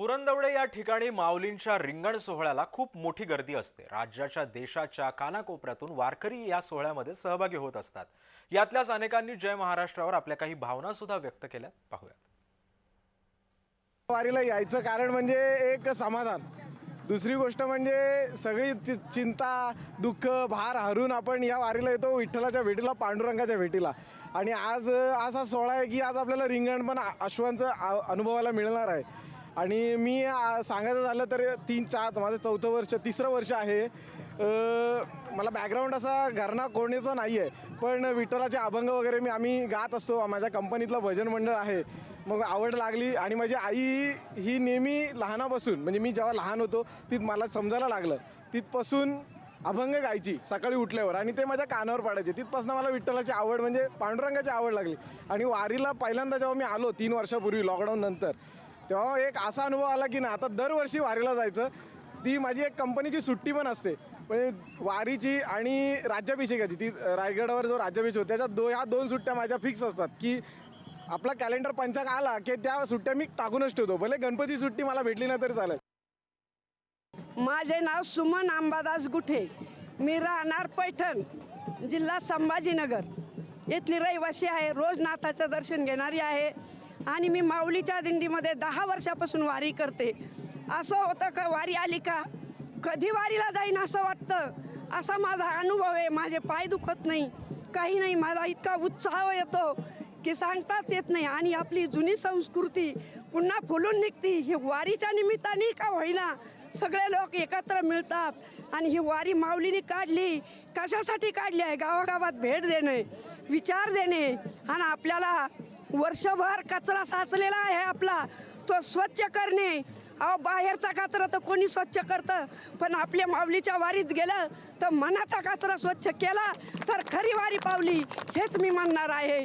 पुरंदवडे या ठिकाणी माऊलींच्या रिंगण सोहळ्याला खूप मोठी गर्दी असते. राज्याच्या देशाच्या कानाकोपऱ्यातून वारकरी या सोहळ्यामध्ये सहभागी होत असतात. यातल्याच अनेकांनी जय महाराष्ट्रावर आपल्या काही भावना सुद्धा व्यक्त केल्या. पाहूयात. वारीला यायचं कारण म्हणजे एक समाधान. दुसरी गोष्ट म्हणजे सगळी चिंता दुःख भार हरून आपण या वारीला येतो विठ्ठलाच्या भेटीला पांडुरंगाच्या भेटीला. आणि आज आज हा सोहळा आहे की आज आपल्याला रिंगण पण अश्वांचं अनुभवायला मिळणार आहे. आणि मी सांगायचं झालं तर तीन चार माझं चौथं वर्ष तिसरं वर्ष आहे. मला बॅकग्राऊंड असा घरणा कोणीचा नाही आहे पण विठ्ठलाचे अभंग वगैरे मी आम्ही गात असतो. माझ्या कंपनीतलं भजन मंडळ आहे. मग आवड लागली आणि माझी आई ही नेहमी लहानापासून म्हणजे मी जेव्हा लहान होतो तिथ मला समजायला लागलं. तिथपासून अभंग गायची सकाळी उठल्यावर. आणि ते माझ्या कानावर पाडायचे. तिथपासून मला विठ्ठलाची आवड म्हणजे पांडुरंगाची आवड लागली. आणि वारीला पहिल्यांदा जेव्हा मी आलो तीन वर्षापूर्वी लॉकडाऊन नंतर तेव्हा एक असा अनुभव आला की ना आता दरवर्षी वारीला जायचं. ती माझी एक कंपनीची सुट्टी पण असते. म्हणजे वारीची आणि राज्याभिषेकाची ती रायगडावर जो राज्याभिषेक होतो त्याच्या दो ह्या दोन सुट्ट्या माझ्या फिक्स असतात की आपला कॅलेंडर पंचांग आला की त्या सुट्ट्या मी टाकूनच ठेवतो. भले गणपती सुट्टी मला भेटली नाही तरी चालेल. माझे नाव सुमन अंबादास गुठे. मी राहणार पैठण जिल्हा संभाजीनगर. इथली रहिवासी आहे रोज नाथाचं दर्शन घेणारी आहे. आणि मी माऊलीच्या दिंडीमध्ये दहा वर्षापासून वारी करते. असं होतं का? वारी आली का? कधी वारीला जाईन असं वाटतं. असा माझा अनुभव आहे. माझे पाय दुखत नाही. काही नाही. मला इतका उत्साह येतो की सांगताच येत नाही. आणि आपली जुनी संस्कृती पुन्हा फुलून निघती. ही वारीच्या निमित्ताने का होईना सगळे लोक एकत्र मिळतात. आणि ही वारी माऊलीने काढली. कशासाठी काढली आहे? गावागावात भेट देणे विचार देणे आणि आपल्याला वर्षभर कचरा साचलेला आहे आपला. तो स्वच्छ करणे. अहो बाहेरचा कचरा तर कोणी स्वच्छ करतं. पण आपल्या माऊलीच्या वारीत गेलं तर मनाचा कचरा स्वच्छ केला तर खरी वारी पावली हेच मी म्हणणार आहे.